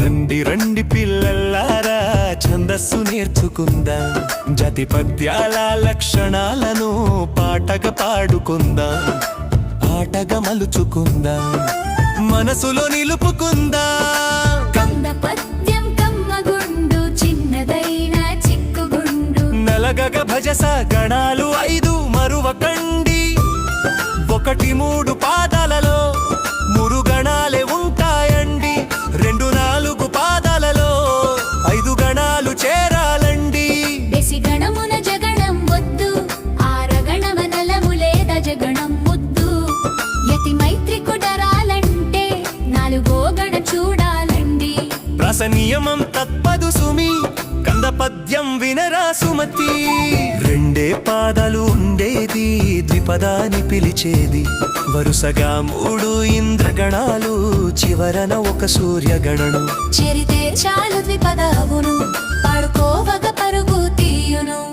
రండి రండి పిల్లల్లారా ఛందస్సు నేర్చుకుందాం. జతి పద్యాల లక్షణాలను పాటగా పాడుకుందాం. ఆటగా మలుచుకుందాం. మనసులో నిలుపుకుందాం. పద్యం కమ్మగుండు చిన్నదైన చిక్కుగుండు. నలగగ భజస గణాలు ఐదు రస నియమం తప్పదు సుమి. కంద పద్యం వినరా సుమతి. రెండే పాదాలు ఉండేది ద్విపదాని పిలిచేది. వరుసగా మూడు ఇంద్రగణాలు చివరన ఒక సూర్యగణను. చెరితే చాలు ద్విపదావును పడుకోవగ పరుగు తీయును.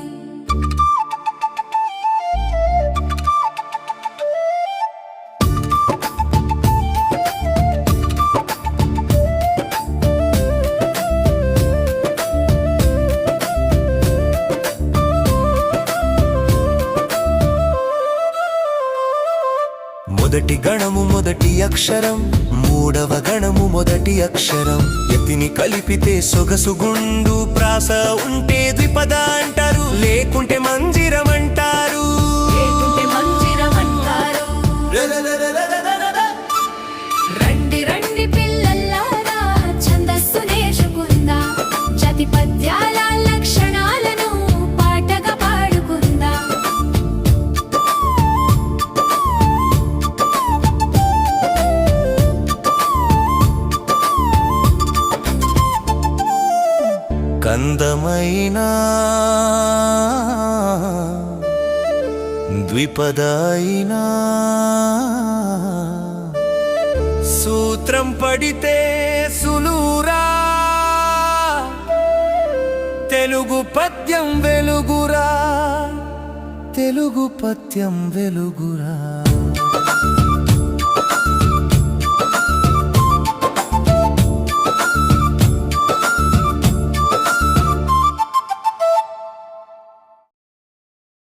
మొదటి గణము మొదటి అక్షరం మూడవ గణము మొదటి అక్షరం. ఎతిని కలిపితే సొగసుగుండు ప్రాస ఉంటే ద్విపద అంటారు. లేకుంటే మంజిరం కందమైన ద్విపదాయినా. సూత్రం పడితే సులూరా తెలుగు పద్యం వెలుగురా తెలుగు పద్యం వెలుగురా.